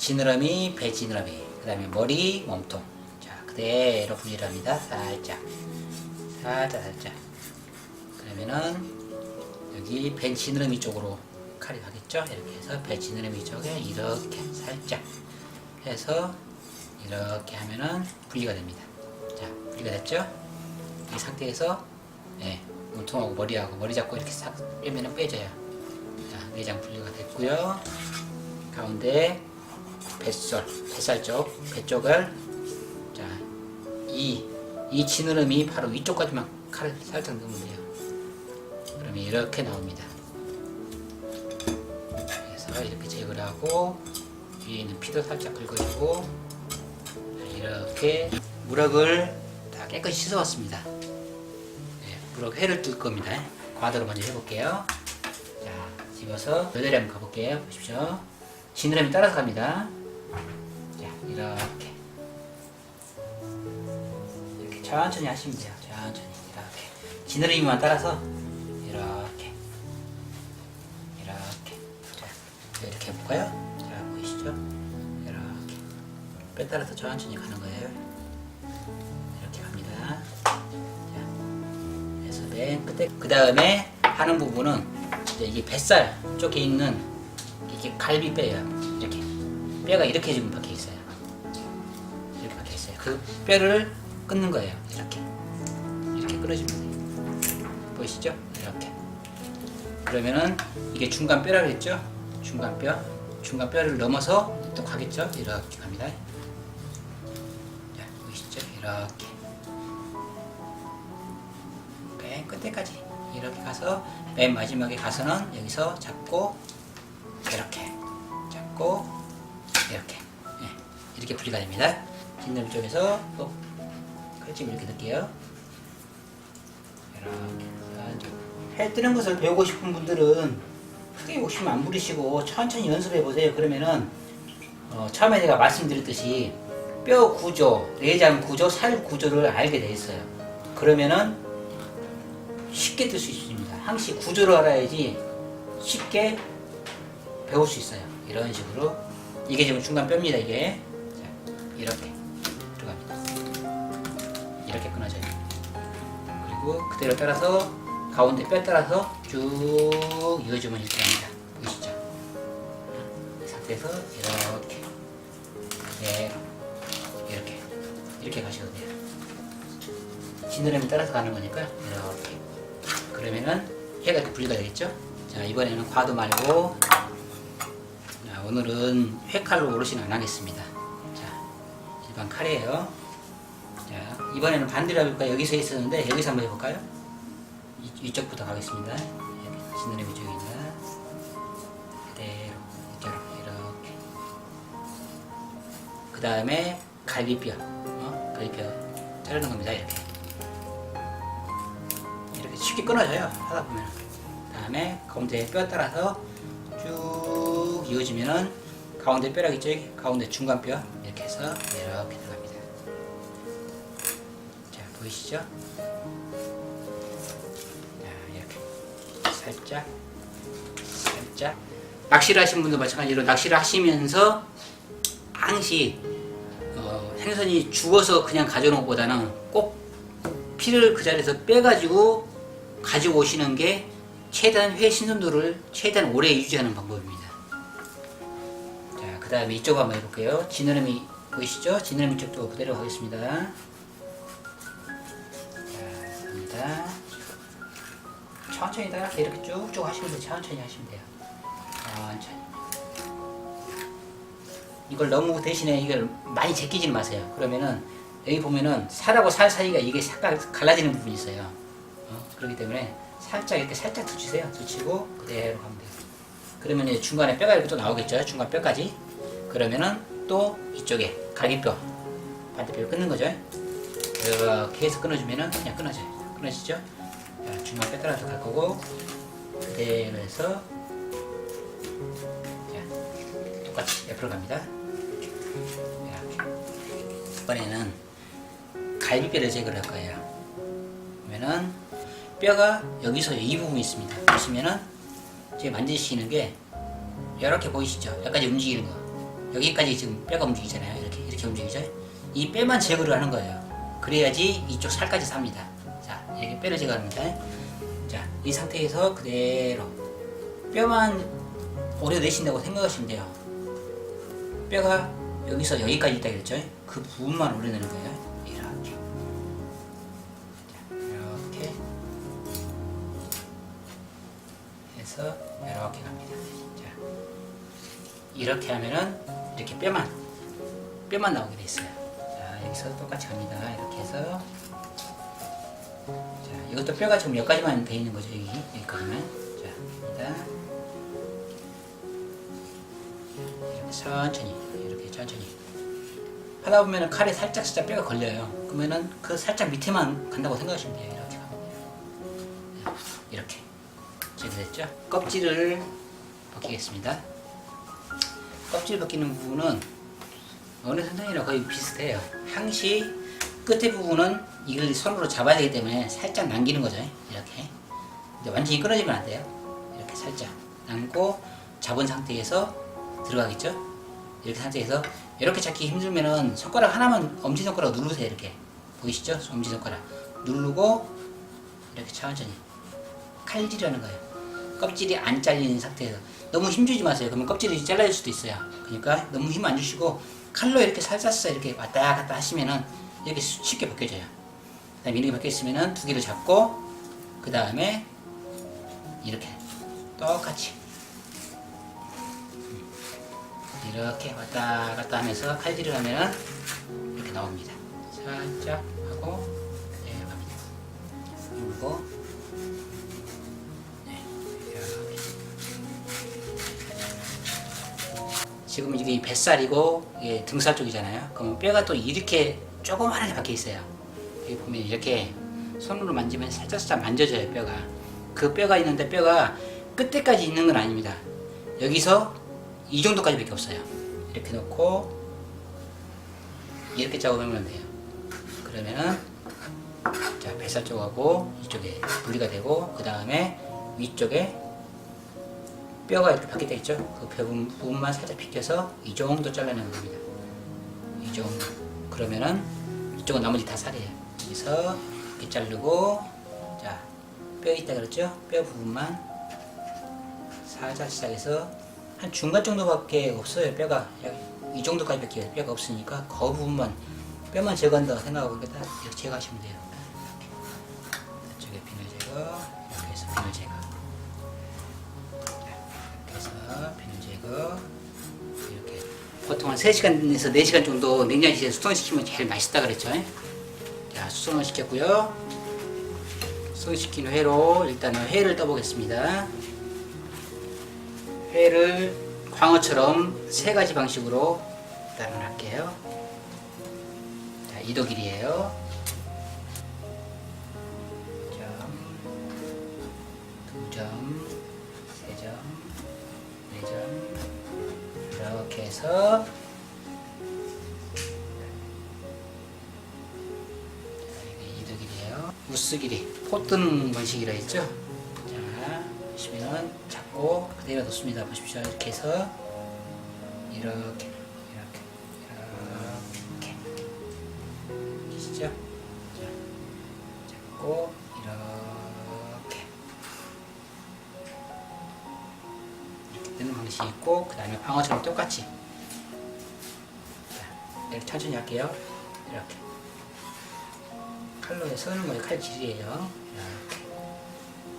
지느러미, 배 지느러미, 그 다음에 머리, 몸통. 자, 그대로 분리를 합니다. 살짝. 살짝, 살짝. 그러면은, 여기 배 지느러미 쪽으로 칼이 가겠죠? 이렇게 해서 배 지느러미 쪽에 이렇게 살짝 해서 이렇게 하면은 분리가 됩니다. 자, 분리가 됐죠? 이 상태에서, 예, 몸통하고 머리하고 머리 잡고 이렇게 싹 빼면은 빼져요. 자, 내장 분리가 됐고요. 가운데 뱃살, 뱃살 쪽, 배 쪽을 자, 이, 이 지느러미 바로 위쪽까지만 칼을 살짝 넣으면 돼요. 그러면 이렇게 나옵니다. 그래서 이렇게 제거를 하고 위에 있는 피도 살짝 긁어주고 자, 이렇게 무럭을 다 깨끗이 씻어왔습니다. 네, 무럭 회를 뜰 겁니다. 과도로 먼저 해볼게요. 자, 집어서 여덟에 한번 가볼게요. 보십시오. 지느러미 따라서 갑니다. 자, 이렇게. 이렇게 천천히 하시면 돼요. 천천히. 이렇게. 지느러미만 따라서 이렇게. 이렇게. 자, 이렇게 해볼까요? 자, 보이시죠? 이렇게. 뼈 따라서 천천히 가는 거예요. 이렇게 갑니다. 자, 그래서 맨 끝에 그 다음에 하는 부분은 이제 이게 뱃살 쪽에 있는 이게 갈비뼈예요. 이렇게 뼈가 이렇게 지금 박혀 그 뼈를 끊는 거예요. 이렇게 이렇게 끊어주면 돼요. 보이시죠? 이렇게. 그러면은 이게 중간 뼈라 그랬죠? 중간 뼈. 중간 뼈를 넘어서 또 가겠죠? 이렇게 갑니다. 자, 보이시죠? 이렇게. 맨 끝에까지 이렇게 가서 맨 마지막에 가서는 여기서 잡고 이렇게 잡고 이렇게 예, 이렇게 분리가 됩니다. 뒷늘 쪽에서 또 칼집 이렇게 넣을게요. 이렇게 해 뜨는 것을 배우고 싶은 분들은 크게 욕심 안 부리시고 천천히 연습해 보세요. 그러면은 어, 처음에 제가 말씀드렸듯이 뼈 구조, 내장 구조, 살 구조를 알게 돼 있어요. 그러면은 쉽게 뜰 수 있습니다. 항시 구조를 알아야지 쉽게 배울 수 있어요. 이런 식으로 이게 지금 중간 뼈입니다. 이게 자, 이렇게. 이렇게 끊어져요. 그리고 그대로 따라서 가운데 뼈 따라서 쭉 이어주면 이렇게 합니다. 보이시죠? 이 상태에서 이렇게 그대로 이렇게 이렇게 가셔도 돼요. 지느러미 따라서 가는 거니까 이렇게 그러면은 해가 이렇게 분리가 되겠죠? 자 이번에는 과도 말고 자, 오늘은 회칼로 오롯이는 안 하겠습니다. 자 일반 칼이에요. 자 이번에는 반대로 해볼까 여기서 있었는데 여기서 한번 해볼까요? 이, 이쪽부터 가겠습니다. 여기 지느러미 쪽입니다. 그대로 이렇게 그 다음에 갈비뼈 어? 갈비뼈 자르는 겁니다 이렇게 이렇게 쉽게 끊어져요 하다 보면 다음에 가운데 뼈 따라서 쭉 이어지면은 가운데 뼈락 있죠? 가운데 중간 뼈 이렇게 해서 보이시죠 자 이렇게 살짝 살짝 낚시를 하신 분도 마찬가지로 낚시를 하시면서 항시 어, 생선이 죽어서 그냥 가져오는 것보다는 꼭 피를 그 자리에서 빼가지고 가지고 오시는 게 최대한 회 신선도를 최대한 오래 유지하는 방법입니다. 자, 그 다음에 이쪽 한번 해볼게요. 지느러미 보이시죠? 지느러미 쪽도 그대로 하겠습니다. 자, 갑니다. 천천히 따라서 이렇게 쭉쭉 하시면 돼요. 천천히 하시면 돼요. 천천히. 이걸 너무 대신에 이걸 많이 제끼지는 마세요. 그러면은 여기 보면은 살하고 살 사이가 이게 색깔 갈라지는 부분이 있어요. 어? 그렇기 때문에 살짝 이렇게 살짝 붙이세요. 붙이고 그대로 가면 돼요. 그러면 이제 중간에 뼈가 이렇게 또 나오겠죠. 중간 뼈까지. 그러면은 또 이쪽에 갈비뼈 반대뼈 끊는 거죠. 이렇게 해서 끊어주면은 그냥 끊어져요. 끊어지죠. 자, 뼈 따라서 갈 거고 그대로 해서 자, 똑같이 옆으로 갑니다. 이렇게. 이번에는 갈비뼈를 제거를 할 거예요. 그러면은 뼈가 여기서 이 부분이 있습니다. 보시면은 지금 만지시는 게 이렇게 보이시죠? 여기까지 움직이는 거. 여기까지 지금 뼈가 움직이잖아요. 이렇게 이렇게 움직이죠. 이 뼈만 제거를 하는 거예요. 그래야지 이쪽 살까지 삽니다. 자, 이렇게 뼈를 제거합니다. 자, 이 상태에서 그대로 뼈만 오래 내신다고 생각하시면 돼요. 뼈가 여기서 여기까지 있다 그랬죠? 그 부분만 오래 내는 거예요. 이렇게. 자, 이렇게 해서 이렇게 갑니다. 자, 이렇게 하면은 이렇게 뼈만 뼈만 나오게 돼 있어요. 자, 여기서 똑같이 갑니다. 이렇게 해서 자, 이것도 뼈가 지금 여기까지만 돼 있는 거죠. 여기 여기까지만. 자, 갑니다. 이렇게 천천히 이렇게 천천히 하다 보면 은 칼에 살짝 살짝 뼈가 걸려요. 그러면은 그 살짝 밑에만 간다고 생각하시면 돼요. 이렇게 가면. 네, 이렇게 제대됐죠? 껍질을 벗기겠습니다. 껍질 벗기는 부분은 어느 선생이랑 거의 비슷해요. 항시 끝에 부분은 이걸 손으로 잡아야 되기 때문에 살짝 남기는 거죠. 이렇게. 근데 완전히 끊어지면 안 돼요. 이렇게 살짝 남고 잡은 상태에서 들어가겠죠? 이렇게 상태에서 이렇게 잡기 힘들면은 손가락 하나만 엄지손가락 누르세요. 이렇게 보이시죠? 엄지손가락 누르고 이렇게 천천히 칼질하는 거예요. 껍질이 안 잘리는 상태에서 너무 힘주지 마세요. 그러면 껍질이 잘라질 수도 있어요. 그러니까 너무 힘 안 주시고 칼로 이렇게 살살살 이렇게 왔다 갔다 하시면은 이렇게 쉽게 벗겨져요. 그다음에 이렇게 벗겼으면은 두 개를 잡고 그 다음에 이렇게 똑같이 이렇게 왔다 갔다 하면서 칼질을 하면은 이렇게 나옵니다. 살짝 하고 그대로 갑니다. 그리고 네. 지금 이게 이 뱃살이고 이게 등살 쪽이잖아요. 그러면 뼈가 또 이렇게 조그만하게 박혀 있어요. 여기 보면 이렇게 손으로 만지면 살짝살짝 만져져요 뼈가. 그 뼈가 있는데 뼈가 끝에까지 있는 건 아닙니다. 여기서 이 정도까지 밖에 없어요. 이렇게 놓고 이렇게 잡으면 돼요. 그러면은 자 뱃살 쪽하고 이쪽에 분리가 되고 그 다음에 위쪽에 뼈가 이렇게 박혀 있죠. 그 부분, 부분만 살짝 비켜서 이 정도 잘라내는 겁니다. 이 정도. 그러면은 이쪽은 나머지 다 살이에요. 여기서 이렇게 자르고 자 뼈 있다 그랬죠? 뼈 부분만 살짝 시작해서 한 중간 정도밖에 없어요 뼈가 약이 정도까지 밖에 뼈가 없으니까 그 부분만 뼈만 제거한다고 생각하고 이렇게 딱 이렇게 제거하시면 돼요. 이쪽에 비늘 제거 이렇게 해서 비늘 제거 이렇게 해서 비늘 제거 이렇게 보통 한 3시간에서 4시간 정도 냉장실에 수성시키면 제일 맛있다 그랬죠 자 수성을 시켰고요. 수성시킨 회로 일단은 회를 떠보겠습니다. 회를 광어처럼 세 가지 방식으로 일단은 할게요. 자 이도 길이에요. 점, 두 점, 세 점, 네 점, 이렇게 해서 우스 길이 포 뜨는 방식이라 했죠. 자, 보시면은 잡고 그대로 놓습니다. 보십시오. 이렇게 해서 이렇게, 이렇게, 이렇게. 계시죠? 자, 잡고 이렇게. 이렇게 뜨는 방식이 있고 그 다음에 방어처럼 똑같이 자, 이렇게 천천히 할게요 이렇게 칼로 서는 거예요. 칼질이에요. 이렇게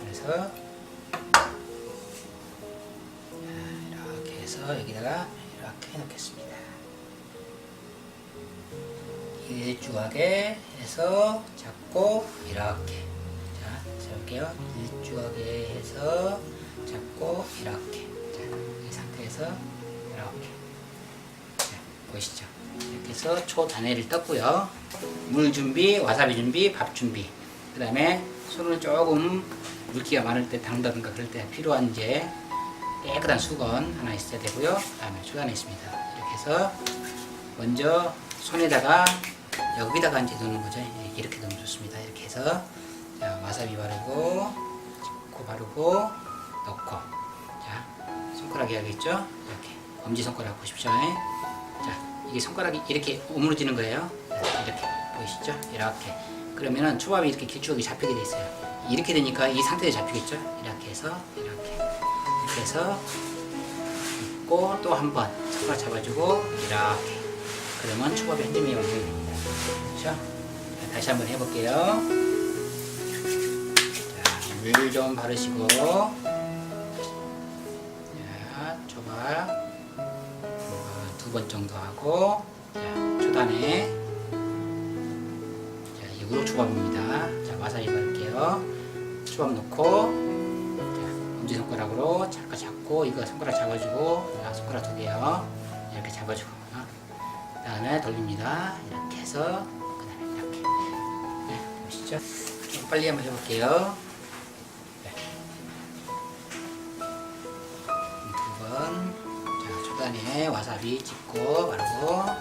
그래서 자, 이렇게 해서 여기다가 이렇게 해놓겠습니다. 일주하게 해서 잡고 이렇게. 자 잡을게요. 일주하게 해서 잡고 이렇게. 자, 이 상태에서 이렇게. 자, 보시죠 해서 초단회를 떴고요. 물 준비, 와사비 준비, 밥 준비. 그 다음에 손을 조금 물기가 많을 때 담다든가 그럴 때 필요한 이제 깨끗한 수건 하나 있어야 되고요. 그 다음에 수건에 있습니다. 이렇게 해서 먼저 손에다가 여기다가 이제 넣는 거죠. 이렇게 넣으면 좋습니다. 이렇게 해서 자, 와사비 바르고 고 바르고 넣고. 자 손가락에 하겠죠? 이렇게 엄지손가락 보십시오. 자, 이게 손가락이 이렇게 오므러지는 거예요. 자, 이렇게 보이시죠? 이렇게. 그러면은 초밥이 이렇게 길쭉하게 잡히게 돼 있어요. 이렇게 되니까 이 상태에서 잡히겠죠? 이렇게 해서 이렇게 이렇게 해서 있고 또 한 번 손가락 잡아주고 이렇게. 그러면 초밥의 흔들림이 완성이 됩니다. 그렇죠? 자, 다시 한번 해볼게요. 자, 물좀 바르시고 자, 초밥 번 정도 하고 자, 초단에 자, 이게 우럭초밥입니다. 자, 와사비 바를게요. 초밥 넣고 자, 엄지손가락으로 잠깐 잡고 이거 손가락 잡아주고 자, 손가락 두 개요. 이렇게 잡아주고 어. 그 다음에 돌립니다. 이렇게 해서 그 다음에 이렇게 네, 보시죠? 좀 빨리 한번 해볼게요. 와사비 찍고 바르고. 자,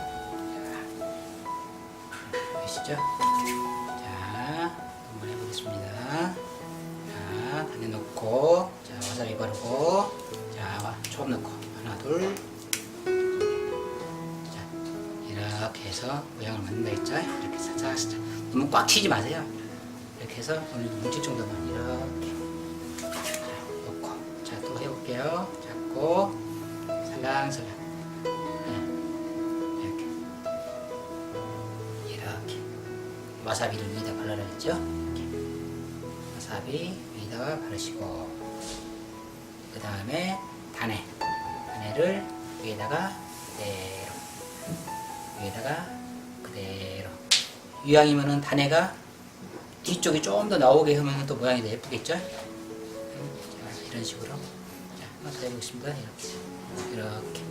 보이시죠? 자, 한번 해보겠습니다. 자, 단에 넣고, 자, 와사비 바르고, 자, 와- 초밥 넣고, 하나, 둘. 자, 이렇게 해서 모양을 만든다 했죠? 이렇게 살짝, 살짝. 너무 꽉 치지 마세요. 이렇게 해서 어느 뭉칠 정도만 이렇게. 자, 놓고. 자, 또 해볼게요. 잡고, 살랑살랑. 와사비를 위에다 발라라 했죠? 와사비 위에다가 바르시고, 그 다음에 단에. 단에를 위에다가 그대로. 위에다가 그대로. 이왕이면은 단에가 뒤쪽이 조금 더 나오게 하면 또 모양이 더 예쁘겠죠? 이런 식으로. 자, 한번 더 해보겠습니다. 이렇게. 이렇게.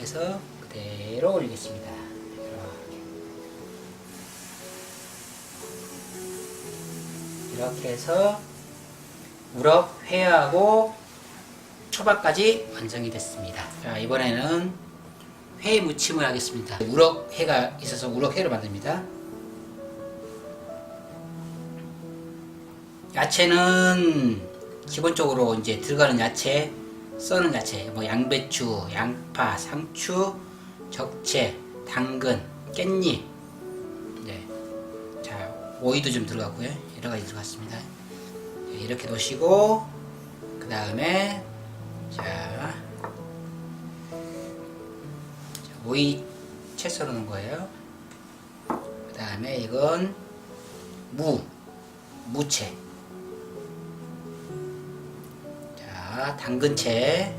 해서 그대로 올리겠습니다. 이렇게 해서 우럭 회하고 초밥까지 완성이 됐습니다. 자, 이번에는 회 무침을 하겠습니다. 우럭 회가 있어서 우럭 회를 만듭니다. 야채는 기본적으로 이제 들어가는 야채, 써는 야채, 뭐 양배추, 양파, 상추, 적채, 당근, 깻잎, 네, 자 오이도 좀 들어가고요. 여러 가지 들어갔습니다. 네, 이렇게 놓으시고 그 다음에 자, 자, 오이 채 썰어놓은 거예요. 그 다음에 이건 무, 무채. 자, 당근채.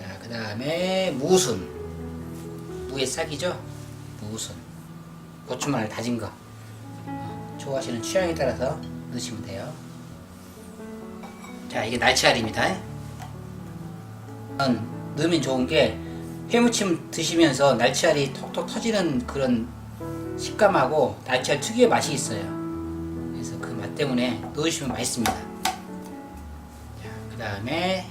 자, 그 다음에 무순. 무의 싹이죠? 무순. 고추마늘 다진 거. 어, 좋아하시는 취향에 따라서 넣으시면 돼요. 자, 이게 날치알입니다. 음, 넣으면 좋은 게 회무침 드시면서 날치알이 톡톡 터지는 그런 식감하고 날치알 특유의 맛이 있어요. 그래서 그 맛 때문에 넣으시면 맛있습니다. 자, 그 다음에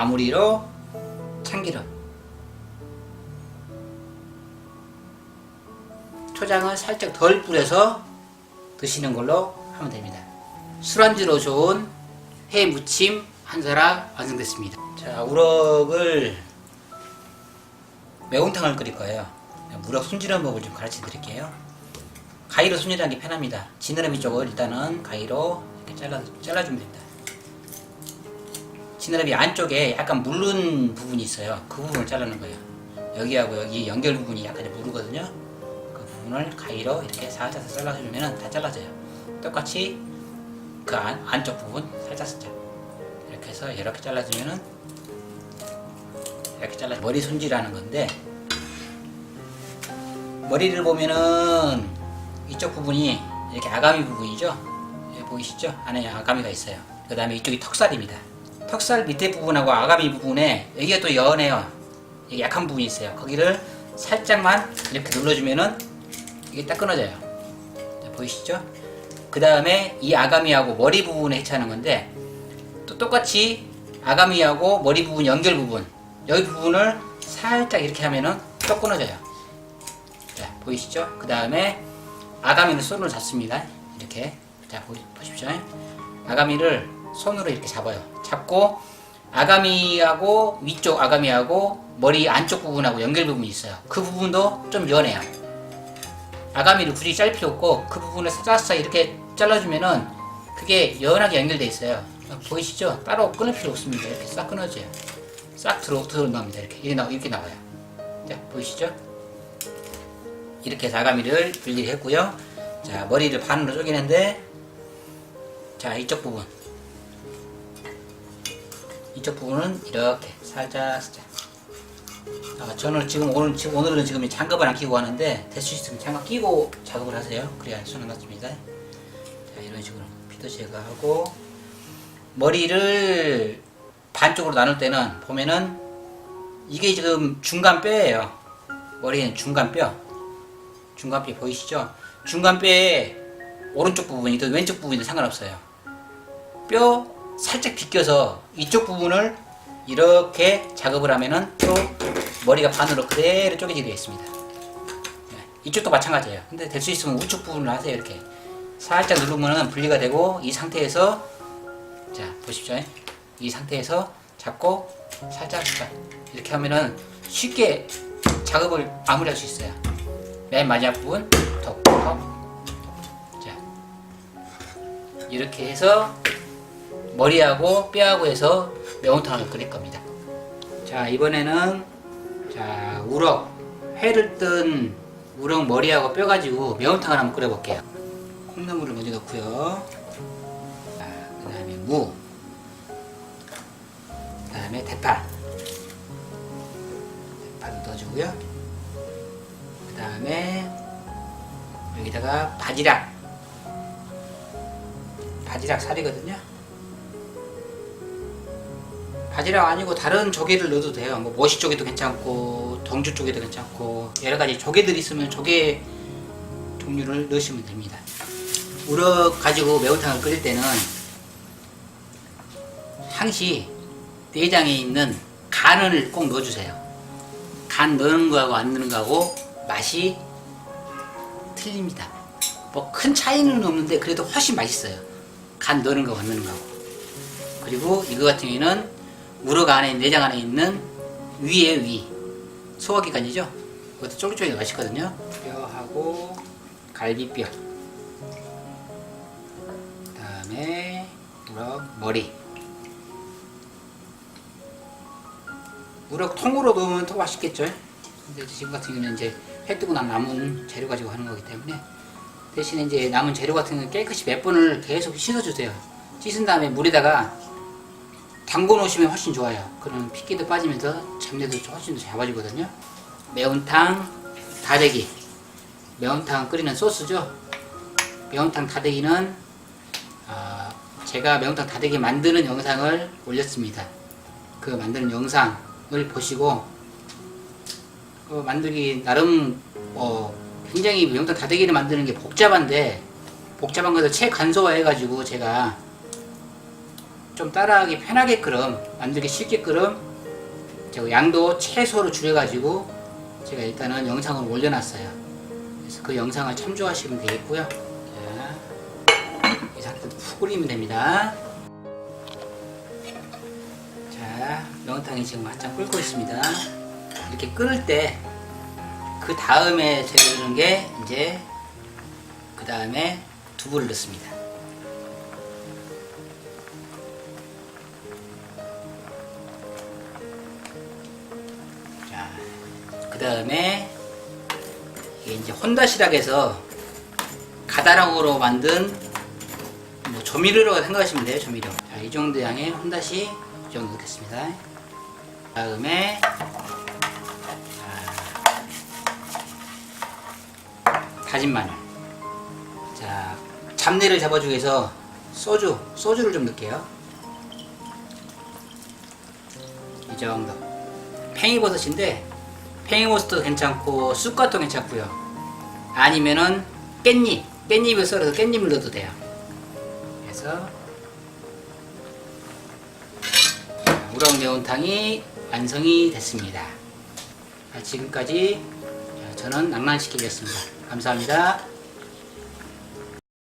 마무리로 참기름. 초장을 살짝 덜 뿌려서 드시는 걸로 하면 됩니다. 술안주로 좋은 회 무침 한 사락 완성됐습니다. 자, 우럭을 매운탕을 끓일 거예요. 우럭 손질하는 법을 좀 가르쳐 드릴게요. 가위로 손질하는 게 편합니다. 지느러미 쪽을 일단은 가위로 이렇게 잘라, 잘라주면 됩니다. 지느러미 안쪽에 약간 물른 부분이 있어요. 그 부분을 자르는 거예요. 여기하고 여기 연결 부분이 약간 무르거든요. 그 부분을 가위로 이렇게 살짝 잘라주면 다 잘라져요. 똑같이 그 안, 안쪽 부분 살짝 살짝 이렇게 해서 이렇게 잘라주면은 이렇게 잘라 머리 손질하는 건데 머리를 보면은 이쪽 부분이 이렇게 아가미 부분이죠. 보이시죠? 안에 아가미가 있어요. 그 다음에 이쪽이 턱살입니다. 턱살 밑에 부분하고 아가미 부분에 여기가 또 연해요. 여기 약한 부분이 있어요. 거기를 살짝만 이렇게 눌러주면은 이게 딱 끊어져요. 자, 보이시죠? 그 다음에 이 아가미하고 머리 부분에 해체하는 건데 또 똑같이 아가미하고 머리 부분 연결 부분 여기 부분을 살짝 이렇게 하면은 또 끊어져요. 자 보이시죠? 그 다음에 아가미는 손으로 잡습니다. 이렇게 자 보, 보십시오. 아가미를 손으로 이렇게 잡아요. 잡고 아가미하고 위쪽 아가미하고 머리 안쪽 부분하고 연결 부분이 있어요. 그 부분도 좀 연해요. 아가미를 굳이 짤 필요 없고 그 부분을 싹싹 이렇게 잘라주면은 그게 연하게 연결돼 있어요. 보이시죠? 따로 끊을 필요 없습니다. 이렇게 싹 끊어져요. 싹 들어 들어 나옵니다. 이렇게 이렇게, 나, 이렇게 나와요. 자 보이시죠? 이렇게 아가미를 분리했고요. 자 머리를 반으로 쪼개는데 자 이쪽 부분 이쪽 부분은 이렇게 살짝 아, 저는 지금 오늘 지금 오늘은 지금 장갑을 안 끼고 하는데 될수 있으면 장갑 끼고 작업을 하세요. 그래야 손은 낫습니다. 자 이런 식으로 피도 제거하고 머리를 반쪽으로 나눌 때는 보면은 이게 지금 중간 뼈예요. 머리는 중간 뼈. 중간 뼈 보이시죠? 중간 뼈의 오른쪽 부분이든 왼쪽 부분이든 상관없어요. 뼈 살짝 비껴서 이쪽 부분을 이렇게 작업을 하면은 또 머리가 반으로 그대로 쪼개지게 있습니다. 네, 이쪽도 마찬가지예요. 근데 될 수 있으면 우측 부분을 하세요. 이렇게 살짝 누르면은 분리가 되고 이 상태에서 자 보십시오. 이 상태에서 잡고 살짝 이렇게 하면은 쉽게 작업을 마무리할 수 있어요. 맨 마지막 부분 톡톡 자 이렇게 해서 머리하고 뼈하고 해서 매운탕을 끓일 겁니다. 자 이번에는 자 우럭 회를 뜬 우럭 머리하고 뼈 가지고 매운탕을 한번 끓여볼게요. 콩나물을 먼저 넣고요. 자 그다음에 무, 그다음에 대파, 대파도 넣어주고요. 그다음에 여기다가 바지락, 바지락 살이거든요. 바지락 아니고 다른 조개를 넣어도 돼요. 뭐 모시 조개도 괜찮고 동주 조개도 괜찮고 여러 가지 조개들이 있으면 조개 종류를 넣으시면 됩니다. 우럭 가지고 매운탕을 끓일 때는 항시 내장에 있는 간을 꼭 넣어주세요. 간 넣는 거하고 안 넣는 거하고 맛이 틀립니다. 뭐 큰 차이는 없는데 그래도 훨씬 맛있어요. 간 넣는 거하고 안 넣는 거하고. 그리고 이거 같은 경우에는 우럭 안에 내장 안에 있는 위에 위 소화기관이죠. 그것도 쫄깃쫄깃 맛있거든요. 뼈하고 갈비뼈. 그다음에 우럭 머리. 우럭 통으로 넣으면 더 맛있겠죠. 근데 지금 같은 경우는 이제 회 뜨고 난 남은 재료 가지고 하는 거기 때문에 대신에 이제 남은 재료 같은 경우는 깨끗이 몇 번을 계속 씻어주세요. 씻은 다음에 물에다가 담궈 놓으시면 훨씬 좋아요. 그러면 핏기도 빠지면서 잡내도 훨씬 더 잡아주거든요. 매운탕 다대기. 매운탕 끓이는 소스죠. 매운탕 다대기는 아, 제가 매운탕 다대기 만드는 영상을 올렸습니다. 그 만드는 영상을 보시고 그 만들기 나름 어, 굉장히 매운탕 다대기를 만드는 게 복잡한데 복잡한 것을 최간소화해가지고 제가 좀 따라하기 편하게끔 만들기 쉽게끔 제가 양도 최소로 줄여가지고 제가 일단은 영상을 올려놨어요. 그래서 그 영상을 참조하시면 되겠고요. 자, 이 상태로 푹 끓이면 됩니다. 자, 명탕이 지금 한참 끓고 있습니다. 이렇게 끓을 때 그 다음에 제가 넣는 게 이제 그 다음에 두부를 넣습니다. 다음에 이게 이제 혼다시락에서 가다랑으로 만든 뭐 조미료라고 생각하시면 돼요, 조미료. 자, 이 정도 양의 혼다시 이 정도 넣겠습니다. 다음에 자, 다진 마늘. 자, 잡내를 잡아주기 위해서 소주, 소주를 좀 넣을게요. 이 정도. 팽이버섯인데 팽이버섯도 괜찮고 쑥갓도 괜찮고요. 아니면은 깻잎, 깻잎을 썰어서 깻잎을 넣어도 돼요. 그래서 우럭 매운탕이 완성이 됐습니다. 자, 지금까지 저는 낭만시키겠습니다. 감사합니다.